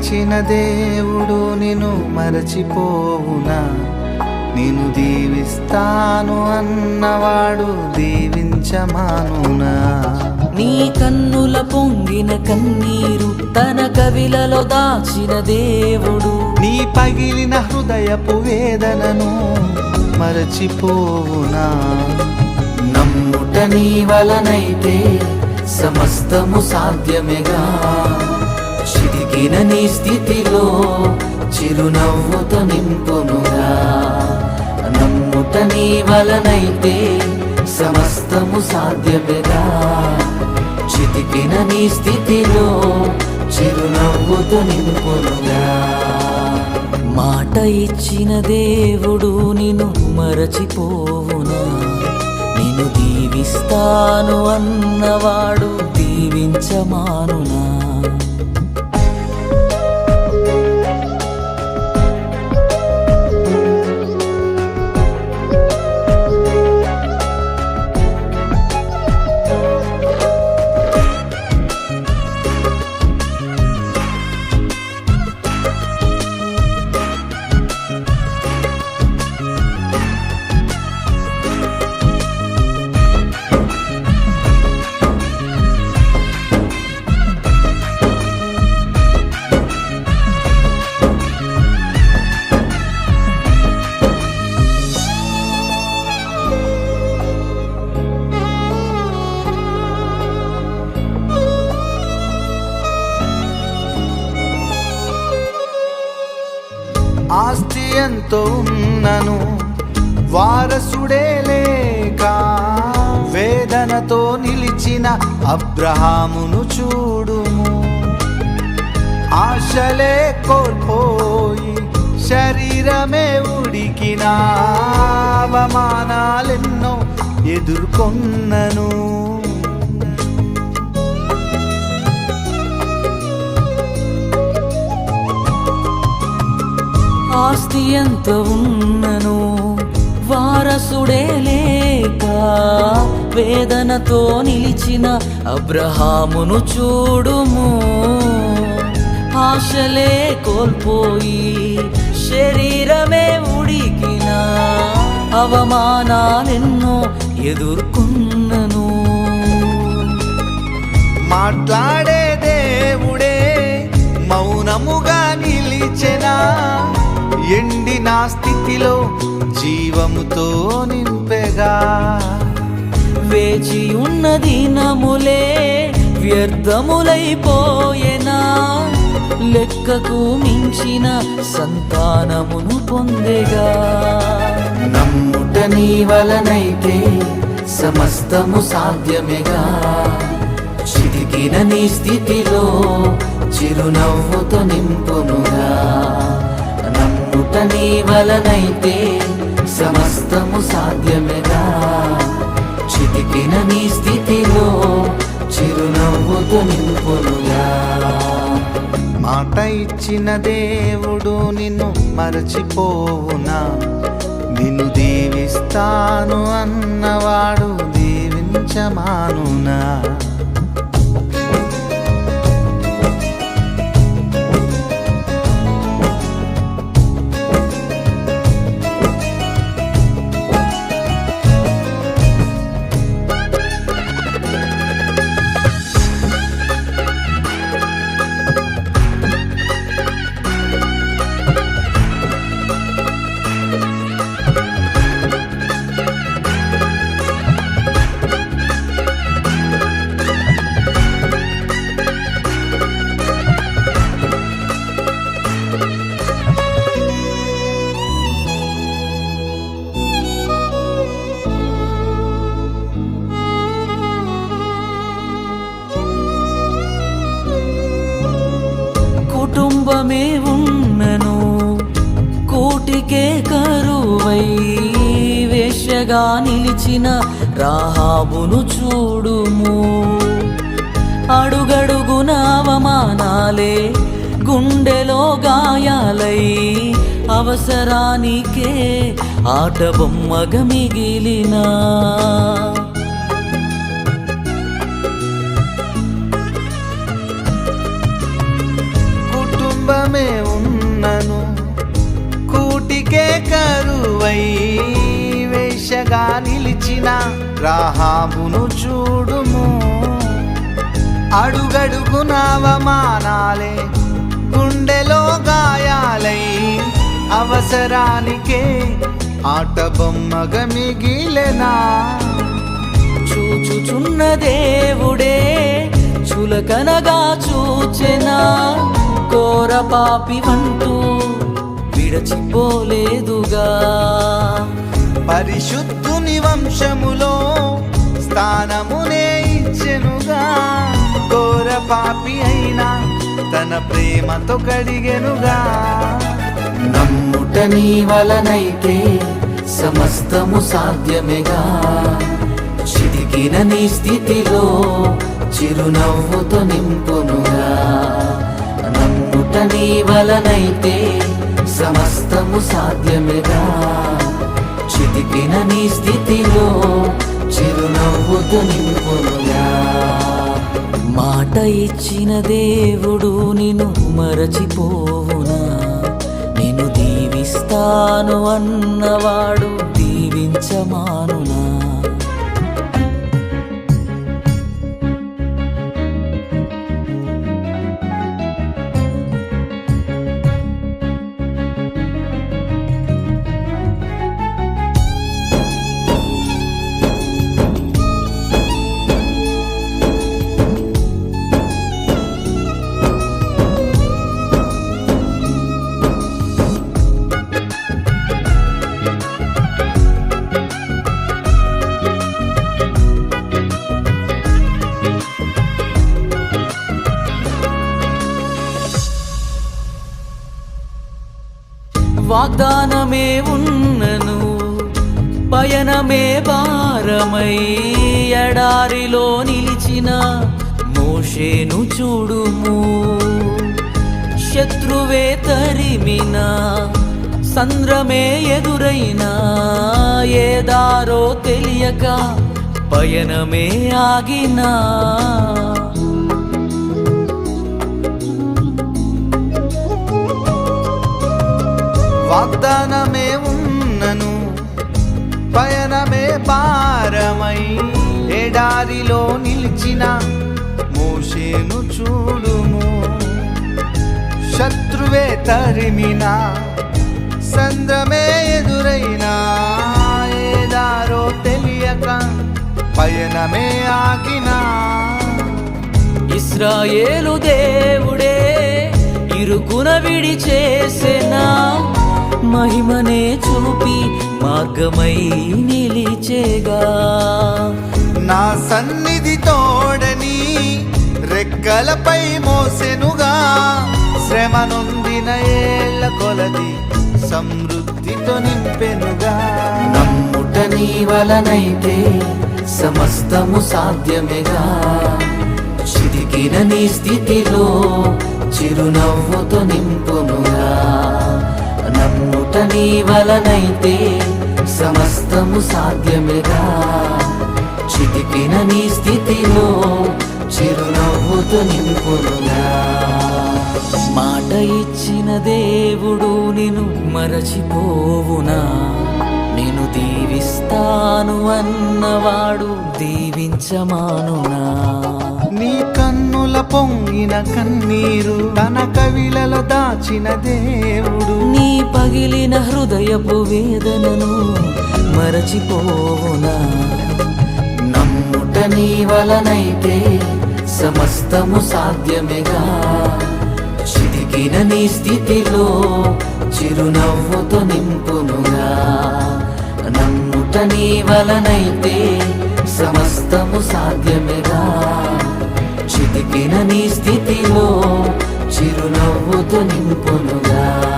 ఇచ్చిన దేవుడు నిన్ను మరచిపోవునా? నేను దీవిస్తాను అన్నవాడు దీవించమానునా? నీ కన్నుల పొంగిన కన్నీరు తన కవిలలో దాచిన దేవుడు. నీ పగిలిన హృదయపు వేదనను మరచిపోవునా? నమ్ముట నీ వలనైతే సమస్తము సాధ్యమేగా. చిరిగిన నీ స్థితిలో చిరునవ్వుతో నింపునుగా. నమ్ముట నీ వలనైతే సమస్తము సాధ్యమేగా. చితికిన నీ స్థితిలో చిరునవ్వుతో నింపునుగా. మాట ఇచ్చిన దేవుడు నిన్ను మరచిపోవునా? నిన్ను దీవిస్తాను అన్నవాడు దీవించమానునా? ఆస్తి ఎంతో ఉన్నను. వారసుడే లేక వేదనతో నిలిచిన అబ్రహామును చూడుము. ఆశలే కోల్పోయి శరీరమే ఉడికిన అవమానాలెన్నో ఎదుర్కొన్నను. ఆస్తి ఎంత ఉన్నను వారసుడే లేక వేదనతో నిలిచిన అబ్రహామును చూడుము. ఆశలే కోల్పోయి శరీరమే ఉడికిన అవమానాలెన్నో ఎదుర్కొన్నను. మాట్లాడే దేవుడే మౌనముగా నిలిచెనా? ఎండిన స్థితిలో జీవముతో నింపెగా. వేచి ఉన్న దినములే వ్యర్థములైపోయేనా? లెక్కకు మించిన సంతానమును పొందెగా. నమ్ముట నీ వలనైతే సమస్తము సాధ్యమేగా. చితికిన నీ స్థితిలో చిరునవ్వుతో నింపునుగా నమ్ముట నీ వలనైతే సమస్తము సాధ్యమేగా చితికిన నీ స్థితిలో చిరునవ్వుతో నింపునుగా. మాట ఇచ్చిన దేవుడు నిన్ను మరచిపోవునా? నిన్ను దీవిస్తాను అన్నవాడు దీవించమానునా? రూపమే ఉన్నను. కోటికే కరువై వేశ్యగా నిలిచిన రాహాబును చూడుము. అడుగడుగున అవమానాలే గుండెలో గాయాలై అవసరానికే ఆట బొమ్మగ మిగిలినా అండగా నిలిచిన రాహాబును చూడుము. అడుగడుగున అవమానాలే గుండెలో గాయాలై అవసరానికే ఆట బొమ్మగ మిగిలెనా. చూచుచున్న దేవుడే చులకనగా చూచెనా కోర పాపి వంటూ విడచిపోలేదుగా పరిశుద్ధుని వంశములో స్థానమునే ఇచ్చెనుగా. ఘోర పాపి అయినా తన ప్రేమతో కడిగెనుగా. నమ్ముట నీ వలనైతే సమస్తము సాధ్యమేగా. చితికిన నీ స్థితిలో చిరునవ్వుతో నింపునుగా. నమ్ముట నీ వలనైతే సమస్తము సాధ్యమేగా. చితికిన నీ స్థితిలో చిరునవ్వుతో నింపునుగా. మాట ఇచ్చిన దేవుడు నిన్ను మరచిపోవునా. నిన్ను దీవిస్తాను అన్నవాడు దీవించమానునా. వాగ్దానమే ఉన్నను. పయనమే భారమై ఎడారిలో నిలిచిన మోషేను చూడుము. శత్రువే తరిమిన సంద్రమే ఎదురైనా ఏ దారో తెలియక పయనమే ఆగినా. వాగ్దానమే ఉన్నను. పయనమే పారమై ఎడారిలో నిలిచిన మోషేను చూడుము. శత్రువే తరిమిన సంద్రమే ఎదురైనా ఏదారో తెలియక పయనమే ఆగినా. ఇస్రాయేలు దేవుడే ఇరుకున విడి మహిమనే చూపి మార్గమై నిలిచేగా. నా సన్నిధి తోడని రెక్కలపై మోసెనుగా శ్రమ నొందిన ఏళ్ళ కొలది సమృద్ధితో నింపెనుగా. నమ్ముట నీ వలనైతే సమస్తము సాధ్యమేగా. చిదికిన నీ స్థితిలో చిరునవ్వుతో నింపునుగా. నీ వలనైతే సమస్తము సాధ్యమేగా. చితికిన నీ స్థితిలో చిరునవ్వుతో నింపునుగా. మాట ఇచ్చిన దేవుడు నిన్ను మరచిపోవునా? నేను దీవిస్తాను అన్నవాడు దీవించమానునా? నీ కన్నుల పొంగిన కన్నీరు తన కవిలలో దాచిన దేవుడు. పగిలిన హృదయపు వేదనను మరచిపోవునా? నమ్ముట నీ వలనైతే సమస్తము సాధ్యమేగా. చితికిన నీ స్థితిలో చిరునవ్వుతో నింపునుగా. నమ్ముట నీ వలనైతే సమస్తము సాధ్యమేగా. చితికిన నీ స్థితిలో చిరునవ్వుతో నింపునుగా.